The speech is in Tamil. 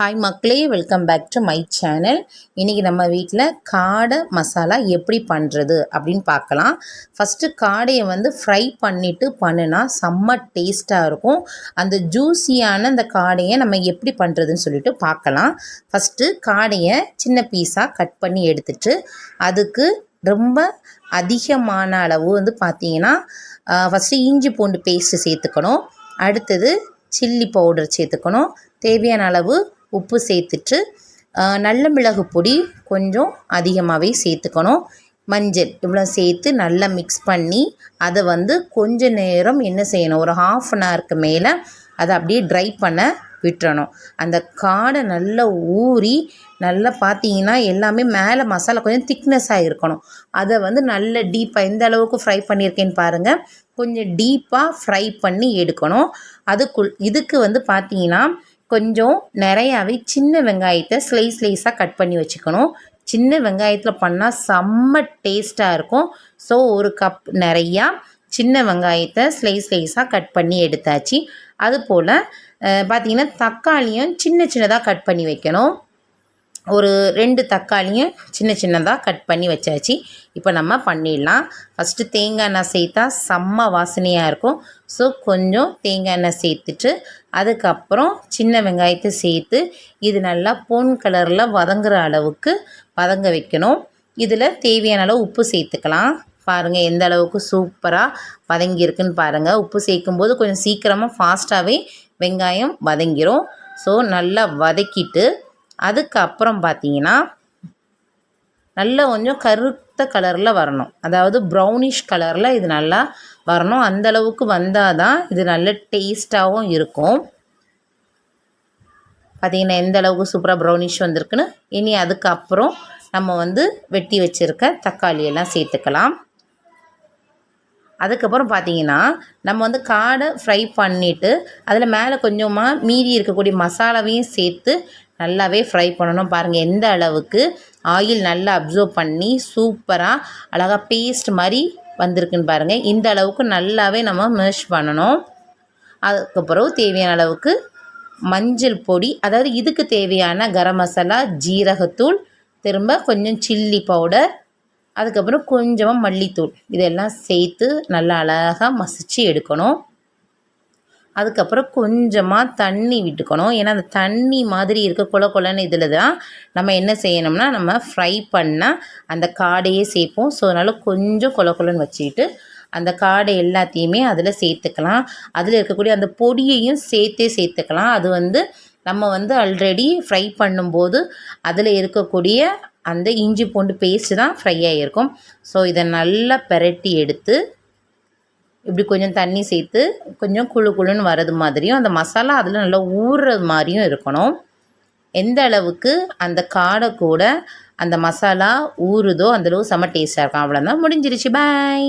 ஹாய் மக்களே welcome back to my channel இன்றைக்கி நம்ம வீட்டில் காடை மசாலா எப்படி பண்ணுறது அப்படின்னு பார்க்கலாம். ஃபஸ்ட்டு காடையை வந்து ஃப்ரை பண்ணிவிட்டு பண்ணுனா செம்ம டேஸ்ட்டாக இருக்கும். அந்த ஜூஸியான அந்த காடையை நம்ம எப்படி பண்ணுறதுன்னு சொல்லிட்டு பார்க்கலாம். ஃபஸ்ட்டு காடையை சின்ன பீஸாக கட் பண்ணி எடுத்துட்டு அதுக்கு ரொம்ப அதிகமான அளவு வந்து பார்த்திங்கன்னா ஃபஸ்ட்டு இஞ்சி பூண்டு பேஸ்ட்டு சேர்த்துக்கணும். அடுத்தது சில்லி பவுடர் சேர்த்துக்கணும். தேவையான அளவு உப்பு சேர்த்துட்டு நல்ல மிளகு பொடி கொஞ்சம் அதிகமாகவே சேர்த்துக்கணும். மஞ்சள் இவ்வளோ சேர்த்து நல்லா மிக்ஸ் பண்ணி அதை வந்து கொஞ்ச நேரம் என்ன செய்யணும் ஒரு ஹாஃப் அன் ஹவருக்கு மேலே அதை அப்படியே ட்ரை பண்ண விட்டுறணும். அந்த காடை நல்லா ஊறி நல்லா பார்த்தீங்கன்னா எல்லாமே மேலே மசாலா கொஞ்சம் திக்னஸாக இருக்கணும். அதை வந்து நல்ல டீப்பாக எந்த அளவுக்கு ஃப்ரை பண்ணியிருக்கேன்னு பாருங்கள் கொஞ்சம் டீப்பாக ஃப்ரை பண்ணி எடுக்கணும். அதுக்குள் இதுக்கு வந்து பார்த்தீங்கன்னா கொஞ்சம் நிறையாவே சின்ன வெங்காயத்தை ஸ்லைஸ் ஸ்லைஸாக கட் பண்ணி வச்சுக்கணும். சின்ன வெங்காயத்தில் பண்ணால் செம்ம டேஸ்ட்டாக இருக்கும். ஸோ ஒரு கப் நிறையா சின்ன வெங்காயத்தை ஸ்லைஸ் ஸ்லைஸாக கட் பண்ணி எடுத்தாச்சு. அதுபோல் பார்த்திங்கன்னா தக்காளியும் சின்ன சின்னதாக கட் பண்ணி வைக்கணும். ஒரு ரெண்டு தக்காளியும் சின்ன சின்னதாக கட் பண்ணி வச்சாச்சு. இப்போ நம்ம பண்ணிடலாம். ஃபஸ்ட்டு தேங்காய் எண்ணெய் சேர்த்தா செம்ம வாசனையாக இருக்கும். ஸோ கொஞ்சம் தேங்காய் எண்ணெய் சேர்த்துட்டு அதுக்கப்புறம் சின்ன வெங்காயத்தை சேர்த்து இது நல்லா பொன் கலரில் வதங்குற அளவுக்கு வதங்க வைக்கணும். இதில் தேவையான அளவு உப்பு சேர்த்துக்கலாம். பாருங்கள் எந்த அளவுக்கு சூப்பராக வதங்கியிருக்குன்னு பாருங்கள் உப்பு சேர்க்கும்போது கொஞ்சம் சீக்கிரமாக ஃபாஸ்ட்டாகவே வெங்காயம் வதங்கிரும். ஸோ நல்லா வதக்கிட்டு அதுக்கப்புறம் பார்த்தீங்கன்னா நல்லா கொஞ்சம் கருத்த கலரில் வரணும். அதாவது ப்ரௌனிஷ் கலரில் இது நல்லா வரணும். அந்தளவுக்கு வந்தால் தான் இது நல்ல டேஸ்ட்டாகவும் இருக்கும். பார்த்திங்கன்னா எந்த அளவுக்கு சூப்பராக ப்ரௌனிஷ் வந்திருக்குன்னு. இனி அதுக்கப்புறம் நம்ம வந்து வெட்டி வச்சுருக்க தக்காளி எல்லாம் சேர்த்துக்கலாம். அதுக்கப்புறம் பார்த்தீங்கன்னா நம்ம வந்து காடை ஃப்ரை பண்ணிவிட்டு அதில் மேலே கொஞ்சமாக மீறி இருக்கக்கூடிய மசாலாவையும் சேர்த்து நல்லாவே ஃப்ரை பண்ணணும். பாருங்கள் எந்த அளவுக்கு ஆயில் நல்லா அப்சர்வ் பண்ணி சூப்பராக அழகாக பேஸ்ட் மாதிரி வந்திருக்குன்னு பாருங்கள் இந்த அளவுக்கு நல்லாவே நம்ம மேஷ் பண்ணணும். அதுக்கப்புறம் தேவையான அளவுக்கு மஞ்சள் பொடி அதாவது இதுக்கு தேவையான கரம் மசாலா ஜீரகத்தூள் திரும்ப கொஞ்சம் சில்லி பவுடர் அதுக்கப்புறம் கொஞ்சமாக மல்லித்தூள். இதெல்லாம் சேர்த்து நல்லா அழகாக மசித்து எடுக்கணும். அதுக்கப்புறம் கொஞ்சமாக தண்ணி விட்டுக்கணும். ஏன்னா அந்த தண்ணி மாதிரி இருக்க கொல கொலன்னு இதில் தான் நம்ம என்ன செய்யணும்னா நம்ம ஃப்ரை பண்ணால் அந்த காடையே சேர்ப்போம். ஸோ அதனால் கொஞ்சம் கொல கொலன்னு வச்சுக்கிட்டு அந்த காடை எல்லாத்தையுமே அதில் சேர்த்துக்கலாம். அதில் இருக்கக்கூடிய அந்த பொடியையும் சேர்த்தே சேர்த்துக்கலாம். அது வந்து நம்ம வந்து ஆல்ரெடி ஃப்ரை பண்ணும்போது அதில் இருக்கக்கூடிய அந்த இஞ்சி பூண்டு பேஸ்ட்டு தான் ஃப்ரை ஆகியிருக்கும் ஸோ இதை நல்லா பெரட்டி எடுத்து இப்படி கொஞ்சம் தண்ணி சேர்த்து கொஞ்சம் குழு குழுன்னு வர்றது மாதிரியும் அந்த மசாலா அதில் நல்லா ஊறுறது மாதிரியும் இருக்கணும். எந்த அளவுக்கு அந்த காடை கூட அந்த மசாலா ஊறுதோ அந்தளவு செம்ம டேஸ்ட்டாக இருக்கும். அவ்வளோதான் முடிஞ்சிருச்சு. பாய்